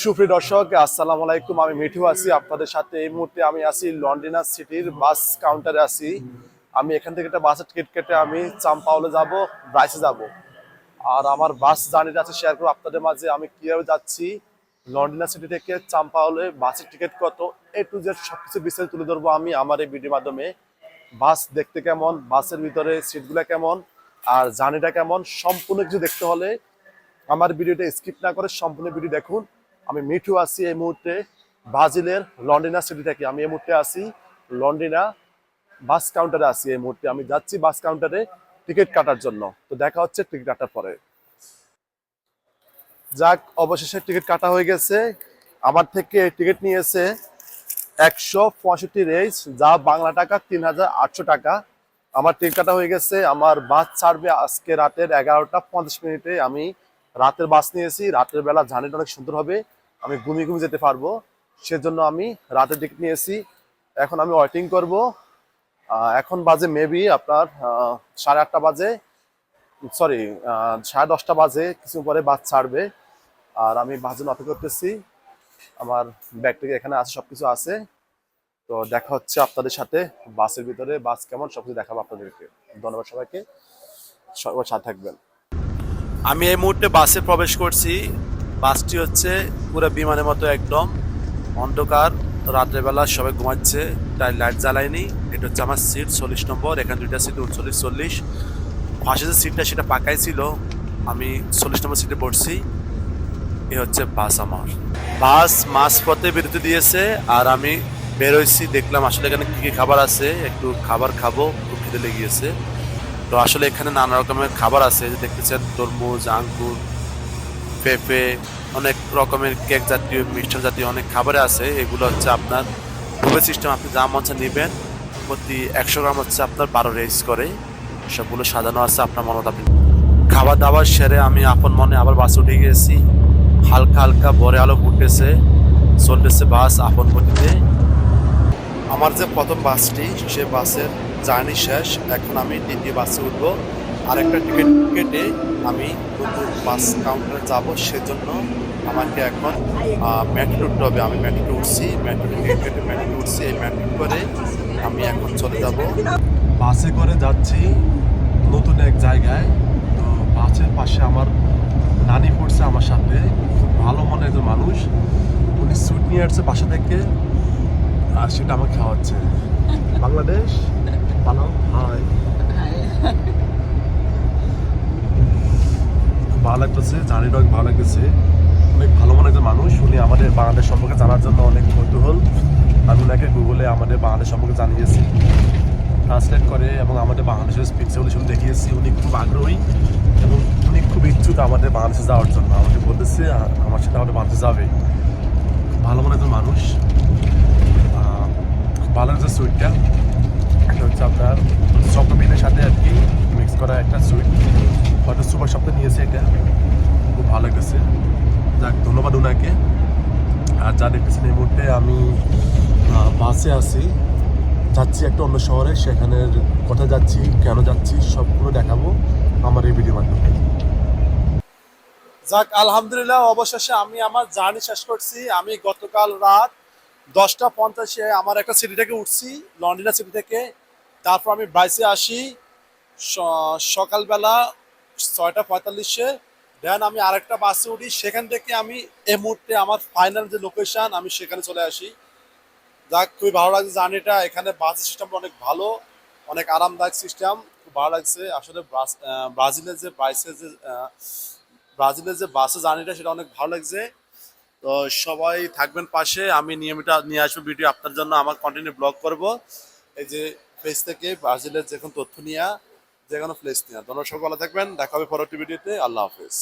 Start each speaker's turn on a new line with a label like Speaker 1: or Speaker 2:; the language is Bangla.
Speaker 1: সুপ্রিয় দর্শক, আসসালামু আলাইকুম। আমি মিঠু আছি আপনাদের সাথে। এই মুহূর্তে আমি আছি লন্ডনা সিটির বাস কাউন্টারে আছি। আমি এখান থেকে একটা বাসের টিকিট কেটে আমি চাম্পাওলে যাব ব্রাইসে যাব। আর আমার বাস জার্নিটা আছে শেয়ার করব আপনাদের মাঝে। আমি কীভাবে যাচ্ছি, লন্ডনা সিটি থেকে চাম্পাউলে বাসের টিকিট কত, এ টু জেড সবকিছু বিস্তারিত তুলে ধরবো আমি আমার এই ভিডিওর মাধ্যমে। বাস দেখতে কেমন, বাসের ভিতরে সিটগুলো কেমন, আর জার্নিটা কেমন, সম্পূর্ণ কিছু দেখতে হলে আমার ভিডিওটা স্কিপ না করে সম্পূর্ণ ভিডিও দেখুন। আমি মিঠু আছি এই মুহূর্তে ব্রাজিলের লন্ডিনা সিটি থেকে। আমি এই মুহূর্তে আছি লন্ডিনা বাস কাউন্টারে আছি এই মুহূর্তে। আমি যাচ্ছি বাস কাউন্টারে টিকিট কাটার জন্য। তো দেখা হচ্ছে টিকিট কাটার পরে। যাক, অবশেষে টিকিট কাটা হয়ে গেছে। আমার থেকে টিকিট নিয়েছে একশো পঁয়ষট্টি রেঞ্জ যা বাংলা টাকা তিন হাজার আটশো টাকা। আমার টিকিট কাটা হয়ে গেছে। আমার বাস ছাড়বে আজকে রাতের এগারোটা পঞ্চাশ মিনিটে। আমি রাতের বাস নিয়েছি, রাতের বেলা জার্নিটা অনেক সুন্দর হবে। আমি ঘুমিয়ে ঘুমিয়ে যেতে পারব। সেজন্য আমি রাতের টিকিট নিয়েছি। এখন আমি ওয়েটিং করব। এখন বাজে মেবি আপনার সাড়ে আটটা বাজে। সরি সাড়ে দশটা বাজে, কিছু পরে বাস ছাড়বে। আর আমি বাসের অপেক্ষা করতেছি। আমার ব্যাগ থেকে এখানে আছে সব কিছু আছে। তো দেখা হচ্ছে আপনাদের সাথে বাসের ভিতরে, বাস কেমন, সবকিছু দেখাবো আপনাদেরকে। ধন্যবাদ সবাইকে। সবার সাথে থাকবেন। আমি এই মুহূর্তে বাসে প্রবেশ করছি। বাসটি হচ্ছে পুরো বিমানের মতো একদম। অন্ধকার, রাত্রেবেলা সবাই ঘুমাচ্ছে, তাই লাইট জ্বালায়নি। এটা হচ্ছে আমার সিট, চল্লিশ নম্বর, এখানে দুইটা সিট, উনচল্লিশ, চল্লিশ। পাশে যে সিটটা সেটা পাকাই ছিল, আমি চল্লিশ নম্বর সিটে পড়ছি। এ হচ্ছে বাস আমার। বাস মাঝ পথে বিরতি দিয়েছে আর আমি বেরোইছি দেখলাম আসলে এখানে কী কী খাবার আছে, একটু খাবার খাব, খুব খিদে লেগেছে। তো আসলে এখানে নানা রকমের খাবার আছে, যে দেখতেছেন তরমুজ, আঙ্গুর, পেঁপে, অনেক রকমের কেক জাতীয় মিষ্টান জাতীয় অনেক খাবারে আছে। এগুলো হচ্ছে আপনার বুফে সিস্টেম আপনি যা মঞ্চে নেবেন, প্রতি একশো গ্রাম হচ্ছে আপনার বারো রেস করে। সবগুলো সাজানো আছে, আপনার মনে আপনি খাবার দাবার সেরে আমি আপন মনে আবার বাসে উঠে গিয়েছি। হালকা হালকা বরে আলো ফুটেছে, চলতেছে বাস আপন গতিতে। আমার যে প্রথম বাসটি সে বাসের জার্নি শেষ, এখন আমি দ্বিতীয় বাসে উঠবো। আরেকটা টিকিট কেটে আমি নতুন বাস কাউন্টারে যাব, সেজন্য আমাকে এখন মেট্রো উঠতে হবে। আমি মেট্রো উঠছি মেট্রো টিকিট কেটে মেট্রো উঠছি, এই মেট্রো করে আমি এখন চলে যাব। বাসে করে যাচ্ছি নতুন এক জায়গায়। তো বাসের পাশে আমার নানি পড়ছে আমার সাথে, খুব ভালো মনে একজন মানুষ। উনি সুইট নিয়ে আসছে বাসা থেকে, আর সেটা আমাকে খাওয়াচ্ছে। বাংলাদেশ? হাই খুব ভালো লাগতেছে জানিটা অনেক ভালো লাগতেছে। অনেক ভালো মনে একজন মানুষ উনি আমাদের বাংলাদেশ সম্পর্কে জানার জন্য অনেক কৌতূহল। আমি ওনাকে গুগলে আমাদের বাংলাদেশ সম্পর্কে জানিয়েছি। ট্রান্সলেট করে এবং আমাদের বাংলাদেশের স্পিচ সলিউশন দেখিয়েছি। উনি খুব আগ্রহী এবং উনি খুব ইচ্ছুক আমাদের বাংলাদেশে যাওয়ার জন্য। আমাকে বলতেছে আমার সাথে আমাদের বাংলাদেশে যাবে। ভালো মনে একজন মানুষ। ভালো একটা সুইটটা এটা হচ্ছে আপনার চকোবিনের সাথে আর কি মিক্স করা একটা সুইট সুপার শপে নিয়েছে এটা খুব ভালো লেগেছে যাক, ধন্যবাদ ওনাকে আর যা দেখতেছেন এই মুহূর্তে আমি বাসে আছি। যাচ্ছি একটা অন্য শহরে সেখানে কোথায় যাচ্ছি, কেন যাচ্ছি, সবগুলো দেখাবো আমার এই ভিডিও মাধ্যমে। যাক, আলহামদুলিল্লাহ, অবশেষে আমি আমার জার্নি শেষ করছি। আমি গতকাল রাত দশটা পঞ্চাশে আমার একটা সিটি থেকে উঠছি, লন্ডনা সিটি থেকে। তারপর আমি বাইসে আসি। সকালবেলা ছয়টা পঁয়তাল্লিশে দেন আমি আরেকটা বাসে উঠি, সেখান থেকে আমি এই মুহূর্তে আমার ফাইনাল যে লোকেশন আমি সেখানে চলে আসি। যাক, খুবই ভালো লাগছে জার্নিটা, এখানে বাসের সিস্টেমটা অনেক ভালো, অনেক আরামদায়ক সিস্টেম খুব ভালো লাগছে। আসলে ব্রাজিলের যে বাইসের যে ব্রাজিলের যে বাসে জার্নিটা, সেটা অনেক ভালো লাগছে। তো সবাই থাকবেন পাশে, আমি নিয়মিত নিয়ে আসব ভিডিও আপনার জন্য, আমার কন্টিনিউ ব্লগ করব। এই যে প্লেস থেকে ব্রাজিলের যে কোনো তথ্য নিয়ে। যে কোনো প্লেস নিয়ে। ধন্যবাদ সবাই ভালো থাকবেন। দেখা হবে পরবর্তী ভিডিওতে আল্লাহ হাফেজ।